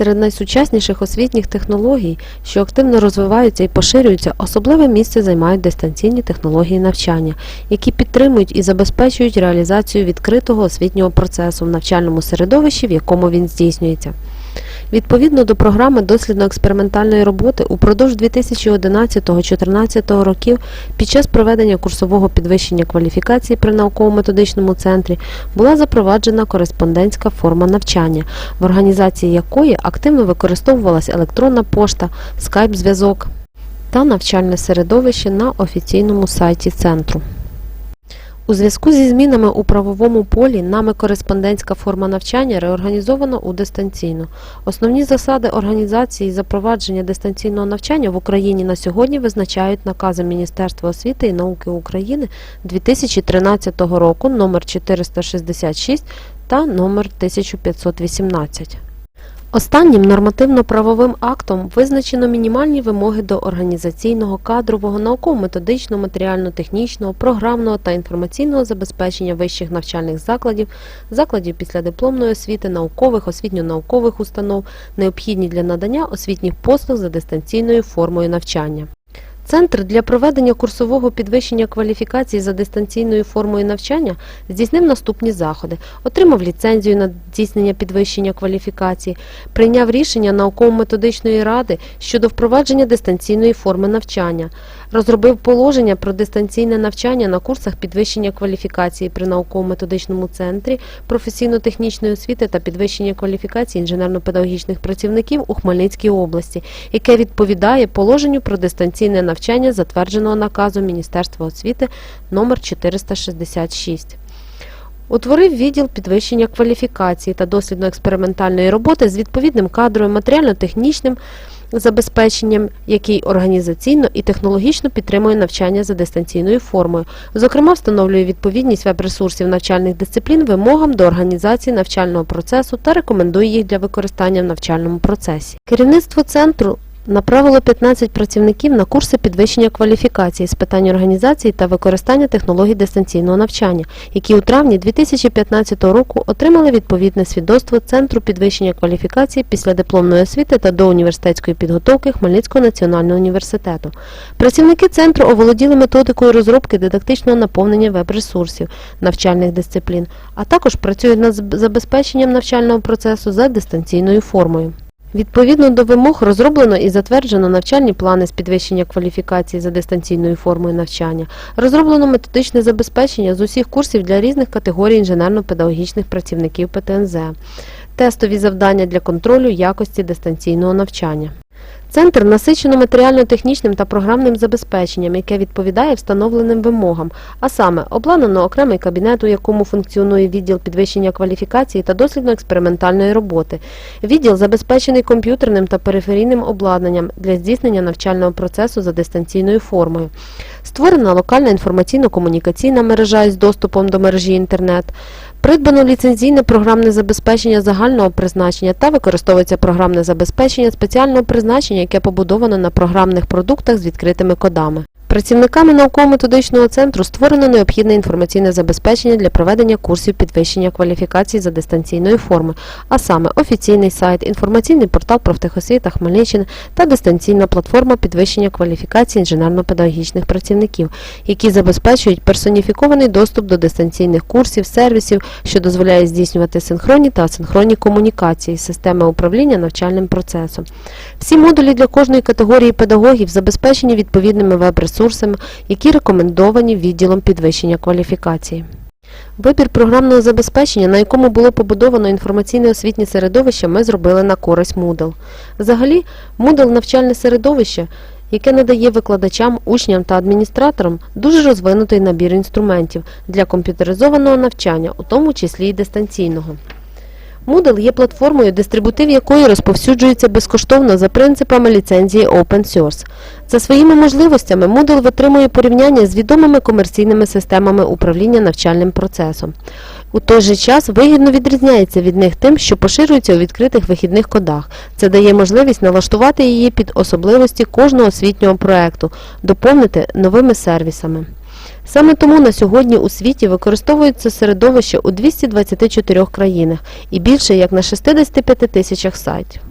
Серед найсучасніших освітніх технологій, що активно розвиваються і поширюються, особливе місце займають дистанційні технології навчання, які підтримують і забезпечують реалізацію відкритого освітнього процесу в навчальному середовищі, в якому він здійснюється. Відповідно до програми дослідно-експериментальної роботи упродовж 2011-2014 років під час проведення курсового підвищення кваліфікації при науково-методичному центрі була запроваджена кореспондентська форма навчання, в організації якої активно використовувалася електронна пошта, скайп-зв'язок та навчальне середовище на офіційному сайті центру. У зв'язку зі змінами у правовому полі нами кореспондентська форма навчання реорганізована у дистанційну. Основні засади організації і запровадження дистанційного навчання в Україні на сьогодні визначають наказом Міністерства освіти і науки України 2013 року номер 466 та номер 1518. Останнім нормативно-правовим актом визначено мінімальні вимоги до організаційного, кадрового, науково-методичного, матеріально-технічного, програмного та інформаційного забезпечення вищих навчальних закладів, закладів післядипломної освіти, наукових, освітньо-наукових установ, необхідні для надання освітніх послуг за дистанційною формою навчання. Центр для проведення курсового підвищення кваліфікації за дистанційною формою навчання здійснив наступні заходи: отримав ліцензію на здійснення підвищення кваліфікації, прийняв рішення науково-методичної ради щодо впровадження дистанційної форми навчання, розробив положення про дистанційне навчання на курсах підвищення кваліфікації при науково-методичному центрі професійно-технічної освіти та підвищення кваліфікації інженерно-педагогічних працівників у Хмельницькій області, яке відповідає положенню про дистанційне навчання, затвердженого наказом Міністерства освіти номер 466. Утворив відділ підвищення кваліфікації та дослідно-експериментальної роботи з відповідним кадровим матеріально-технічним забезпеченням, який організаційно і технологічно підтримує навчання за дистанційною формою. Зокрема, встановлює відповідність веб-ресурсів навчальних дисциплін вимогам до організації навчального процесу та рекомендує їх для використання в навчальному процесі. Керівництво центру направило 15 працівників на курси підвищення кваліфікації з питань організації та використання технологій дистанційного навчання, які у травні 2015 року отримали відповідне свідоцтво Центру підвищення кваліфікації після дипломної освіти та доуніверситетської підготовки Хмельницького національного університету. Працівники центру оволоділи методикою розробки дидактичного наповнення веб-ресурсів навчальних дисциплін, а також працюють над забезпеченням навчального процесу за дистанційною формою. Відповідно до вимог розроблено і затверджено навчальні плани з підвищення кваліфікації за дистанційною формою навчання, розроблено методичне забезпечення з усіх курсів для різних категорій інженерно-педагогічних працівників ПТНЗ, тестові завдання для контролю якості дистанційного навчання. Центр насичено матеріально-технічним та програмним забезпеченням, яке відповідає встановленим вимогам, а саме обладнано окремий кабінет, у якому функціонує відділ підвищення кваліфікації та дослідно-експериментальної роботи. Відділ забезпечений комп'ютерним та периферійним обладнанням для здійснення навчального процесу за дистанційною формою. Створена локальна інформаційно-комунікаційна мережа із доступом до мережі інтернет. Придбано ліцензійне програмне забезпечення загального призначення та використовується програмне забезпечення спеціального призначення, яке побудовано на програмних продуктах з відкритими кодами. Працівниками науково-методичного центру створено необхідне інформаційне забезпечення для проведення курсів підвищення кваліфікації за дистанційною формою, а саме офіційний сайт, інформаційний портал профтехосвіта Хмельниччини та дистанційна платформа підвищення кваліфікації інженерно-педагогічних працівників, які забезпечують персоніфікований доступ до дистанційних курсів, сервісів, що дозволяє здійснювати синхронні та асинхронні комунікації системи управління навчальним процесом. Всі модулі для кожної категорії педагогів забезпечені відповідними веб-ресурсами, які рекомендовані відділом підвищення кваліфікації. Вибір програмного забезпечення, на якому було побудовано інформаційне освітнє середовище, ми зробили на користь Moodle. Взагалі, Moodle – навчальне середовище, яке надає викладачам, учням та адміністраторам дуже розвинутий набір інструментів для комп'ютеризованого навчання, у тому числі і дистанційного. Moodle є платформою, дистрибутив якої розповсюджується безкоштовно за принципами ліцензії Open Source. За своїми можливостями Moodle витримує порівняння з відомими комерційними системами управління навчальним процесом. У той же час вигідно відрізняється від них тим, що поширюється у відкритих вихідних кодах. Це дає можливість налаштувати її під особливості кожного освітнього проекту, доповнити новими сервісами. Саме тому на сьогодні у світі використовується середовище у 224 країнах і більше як на 65 тисячах сайтів.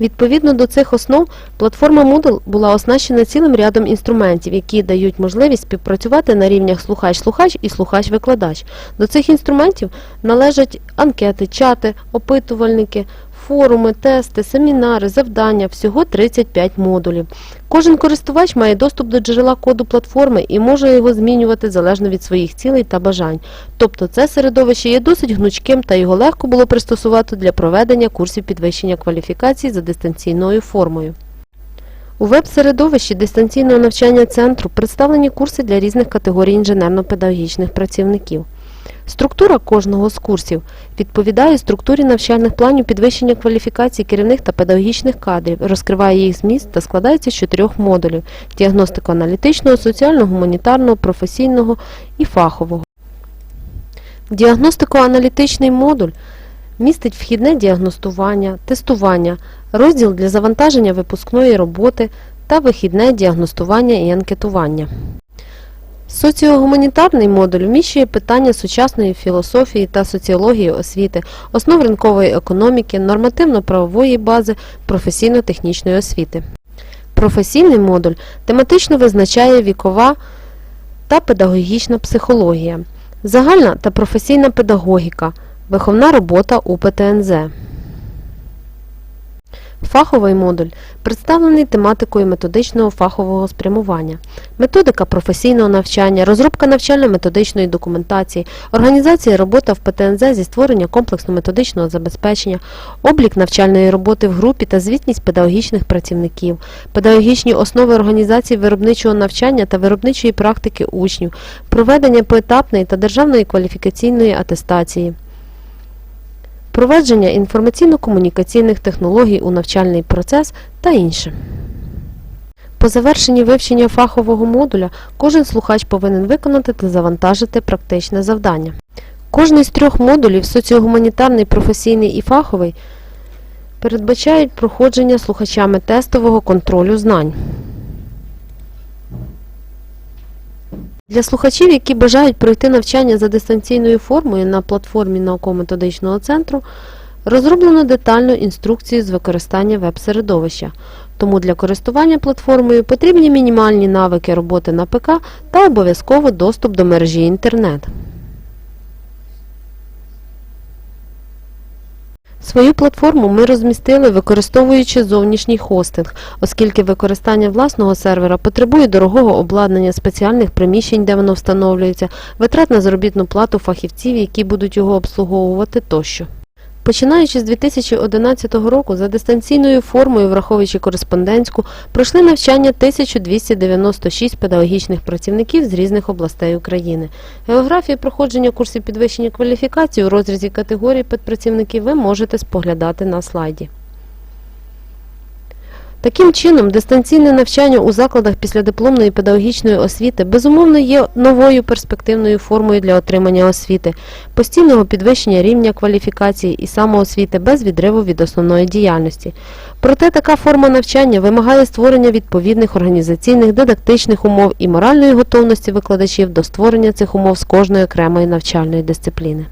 Відповідно до цих основ, платформа Moodle була оснащена цілим рядом інструментів, які дають можливість співпрацювати на рівнях слухач-слухач і слухач-викладач. До цих інструментів належать анкети, чати, опитувальники, форуми, тести, семінари, завдання, всього 35 модулів. Кожен користувач має доступ до джерела коду платформи і може його змінювати залежно від своїх цілей та бажань. Тобто це середовище є досить гнучким та його легко було пристосувати для проведення курсів підвищення кваліфікації за дистанційною формою. У веб-середовищі дистанційного навчання центру представлені курси для різних категорій інженерно-педагогічних працівників. Структура кожного з курсів відповідає структурі навчальних планів підвищення кваліфікації керівних та педагогічних кадрів, розкриває їх зміст та складається з чотирьох модулів – діагностико-аналітичного, соціально-гуманітарного, професійного і фахового. Діагностико-аналітичний модуль містить вхідне діагностування, тестування, розділ для завантаження випускної роботи та вихідне діагностування і анкетування. Соціогуманітарний модуль вміщує питання сучасної філософії та соціології освіти, основ ринкової економіки, нормативно-правової бази, професійно-технічної освіти. Професійний модуль тематично визначає вікова та педагогічна психологія, загальна та професійна педагогіка, виховна робота у ПТНЗ. Фаховий модуль представлений тематикою методичного фахового спрямування, методика професійного навчання, розробка навчально-методичної документації, організація роботи в ПТНЗ зі створення комплексно-методичного забезпечення, облік навчальної роботи в групі та звітність педагогічних працівників, педагогічні основи організації виробничого навчання та виробничої практики учнів, проведення поетапної та державної кваліфікаційної атестації. Провадження інформаційно-комунікаційних технологій у навчальний процес та інше. По завершенні вивчення фахового модуля кожен слухач повинен виконати та завантажити практичне завдання. Кожний з трьох модулів соціогуманітарний, професійний і фаховий передбачають проходження слухачами тестового контролю знань. Для слухачів, які бажають пройти навчання за дистанційною формою на платформі науково-методичного центру, розроблено детальну інструкцію з використання веб-середовища. Тому для користування платформою потрібні мінімальні навики роботи на ПК та обов'язково доступ до мережі інтернет. Свою платформу ми розмістили, використовуючи зовнішній хостинг, оскільки використання власного сервера потребує дорогого обладнання спеціальних приміщень, де воно встановлюється, витрат на заробітну плату фахівців, які будуть його обслуговувати тощо. Починаючи з 2011 року, за дистанційною формою, враховуючи кореспондентську, пройшли навчання 1296 педагогічних працівників з різних областей України. Географію проходження курсів підвищення кваліфікації у розрізі категорій педпрацівників ви можете споглядати на слайді. Таким чином, дистанційне навчання у закладах післядипломної педагогічної освіти безумовно є новою перспективною формою для отримання освіти, постійного підвищення рівня кваліфікації і самоосвіти без відриву від основної діяльності. Проте така форма навчання вимагає створення відповідних організаційних, дидактичних умов і моральної готовності викладачів до створення цих умов з кожної окремої навчальної дисципліни.